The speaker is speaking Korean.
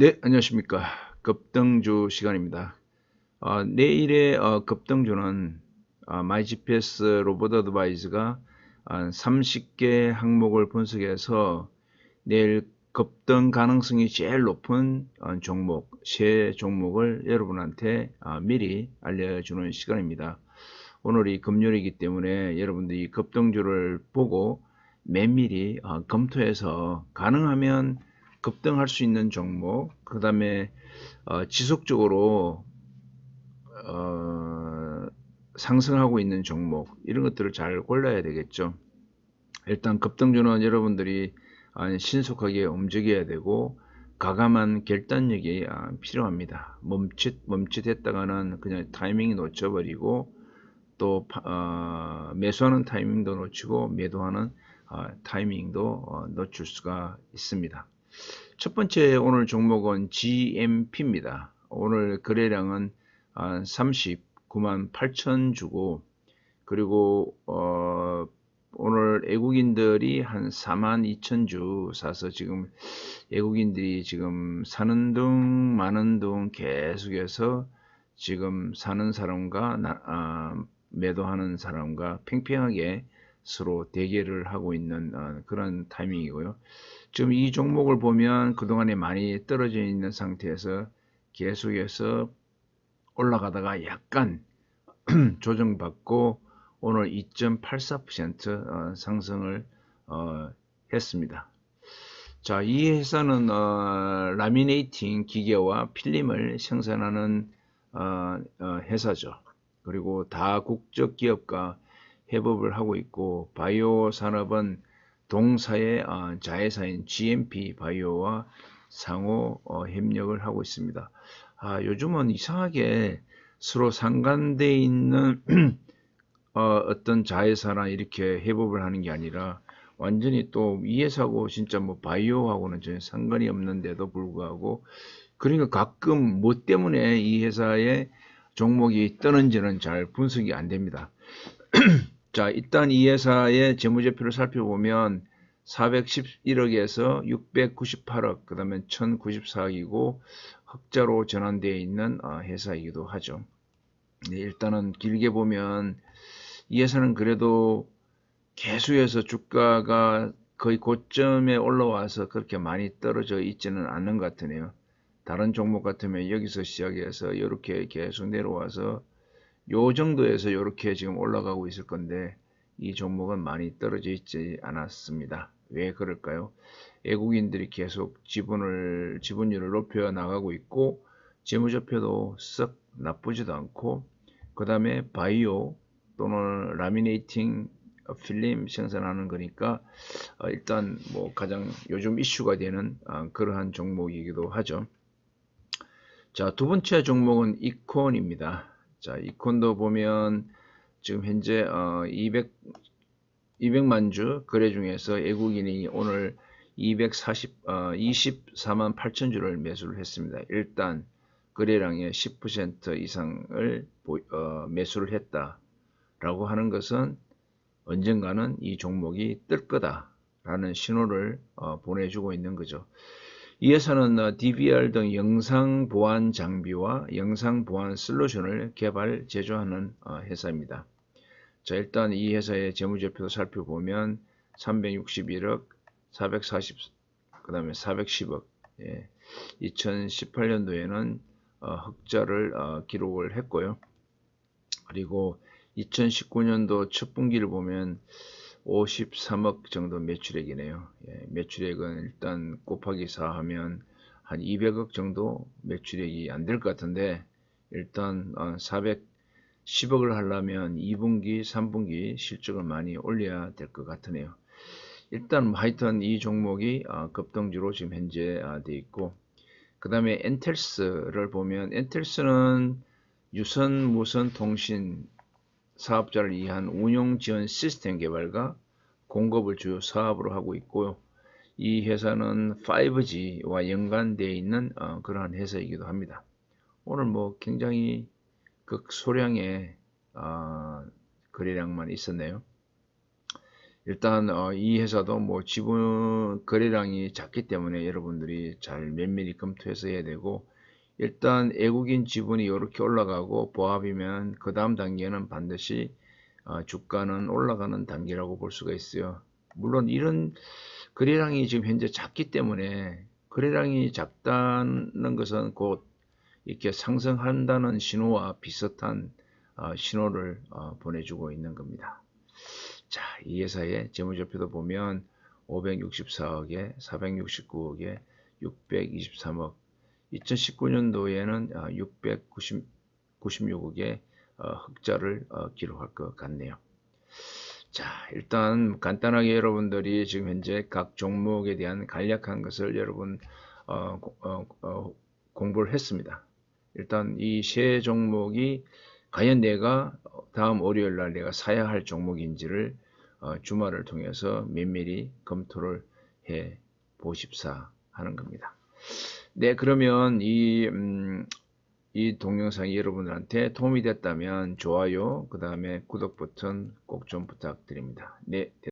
네, 안녕하십니까. 급등주 시간입니다. 어, 내일의 어, 급등주는 어, 마이GPS 로봇 어드바이즈가 어, 30개 항목을 분석해서 내일 급등 가능성이 제일 높은 어, 종목, 세 종목을 여러분한테 어, 미리 알려주는 시간입니다. 오늘이 금요일이기 때문에 여러분들이 급등주를 보고 면밀히 어, 검토해서 가능하면 급등할 수 있는 종목, 그 다음에 어, 지속적으로 어, 상승하고 있는 종목 이런 것들을 잘 골라야 되겠죠. 일단 급등주는 여러분들이 아, 신속하게 움직여야 되고 가감한 결단력이 아, 필요합니다. 멈칫 멈칫했다가는 그냥 타이밍이 놓쳐버리고 또 어, 매수하는 타이밍도 놓치고 매도하는 어, 타이밍도 어, 놓칠 수가 있습니다. 첫 번째 오늘 종목은 GMP입니다. 오늘 거래량은 39만 8천 주고 그리고 어 오늘 외국인들이 한 4만 2천 주 사서 지금 외국인들이 지금 사는 둥 마는 둥 계속해서 지금 사는 사람과 나, 아, 매도하는 사람과 팽팽하게 서로 대결을 하고 있는 어, 그런 타이밍이고요. 지금 이 종목을 보면 그동안에 많이 떨어져 있는 상태에서 계속해서 올라가다가 약간 조정받고 오늘 2.84% 어, 상승을 어, 했습니다. 자, 이 회사는 어, 라미네이팅 기계와 필름을 생산하는 어, 어, 회사죠. 그리고 다국적 기업과 협업을 하고 있고 바이오 산업은 동사의 어, 자회사인 GMP 바이오와 상호 어, 협력을 하고 있습니다. 아, 요즘은 이상하게 서로 상관돼 있는 어, 어떤 자회사나 이렇게 협업을 하는 게 아니라 완전히 또 이 회사고 진짜 뭐 바이오하고는 전혀 상관이 없는데도 불구하고 그러니까 가끔 뭐 때문에 이 회사의 종목이 뜨는지는 잘 분석이 안 됩니다. 자, 일단 이 회사의 재무제표를 살펴보면 411억에서 698억, 그 다음에 1094억이고 흑자로 전환되어 있는 어, 회사이기도 하죠. 네, 일단은 길게 보면 이 회사는 그래도 계속해서 주가가 거의 고점에 올라와서 그렇게 많이 떨어져 있지는 않는 것 같으네요. 다른 종목 같으면 여기서 시작해서 이렇게 계속 내려와서 요 정도에서 이렇게 지금 올라가고 있을 건데 이 종목은 많이 떨어져 있지 않았습니다. 왜 그럴까요? 외국인들이 계속 지분을 지분율을 높여 나가고 있고 재무제표도 썩 나쁘지도 않고 그 다음에 바이오 또는 라미네이팅 필름 생산하는 거니까 어, 일단 뭐 가장 요즘 이슈가 되는 어, 그러한 종목이기도 하죠. 자, 두 번째 종목은 이콘입니다. 자, 이콘도 보면 지금 현재 어, 200 200만 주 거래 중에서 외국인이 오늘 240 어, 24만 8천 주를 매수를 했습니다. 일단 거래량의 10% 이상을 어, 매수를 했다라고 하는 것은 언젠가는 이 종목이 뜰 거다라는 신호를 어, 보내주고 있는 거죠. 이 회사는 어, DVR 등 영상 보안 장비와 영상 보안 솔루션을 개발 제조하는 어, 회사입니다. 자, 일단 이 회사의 재무제표도 살펴보면 361억, 440, 그 다음에 410억, 예, 2018년도에는 어, 흑자를 어, 기록을 했고요. 그리고 2019년도 첫 분기를 보면 53억 정도 매출액이네요. 예, 매출액은 일단 곱하기 4 하면 한 200억 정도 매출액이 안 될 것 같은데 일단 어, 410억을 하려면 2분기, 3분기 실적을 많이 올려야 될 것 같으네요. 일단 하여튼 이 종목이 어, 급등주로 지금 현재 어, 돼 있고 그 다음에 엔텔스를 보면 엔텔스는 유선 무선 통신 사업자를 위한 운용 지원 시스템 개발과 공급을 주요 사업으로 하고 있고요. 이 회사는 5G와 연관되어 있는 어, 그러한 회사이기도 합니다. 오늘 뭐 굉장히 극소량의 어, 거래량만 있었네요. 일단 어, 이 회사도 뭐 지분 거래량이 작기 때문에 여러분들이 잘 면밀히 검토해서 해야 되고 일단 외국인 지분이 이렇게 올라가고 보합이면 그 다음 단계는 반드시 어, 주가는 올라가는 단계라고 볼 수가 있어요. 물론 이런 거래량이 지금 현재 작기 때문에 거래량이 작다는 것은 곧 이렇게 상승한다는 신호와 비슷한 어, 신호를 어, 보내주고 있는 겁니다. 자, 이 회사의 재무제표도 보면 564억에 469억에 623억 2019년도에는 696억의 어, 흑자를 어, 기록할 것 같네요. 자, 일단 간단하게 여러분들이 지금 현재 각 종목에 대한 간략한 것을 여러분 어, 고- 어, 어, 공부를 했습니다. 일단 이 세 종목이 과연 내가 다음 월요일 날 내가 사야 할 종목인지를 어, 주말을 통해서 면밀히 검토를 해 보십사 하는 겁니다. 네, 그러면 이, 음, 이 동영상이 여러분들한테 도움이 됐다면 좋아요, 그 다음에 구독 버튼 꼭 좀 부탁드립니다. 네.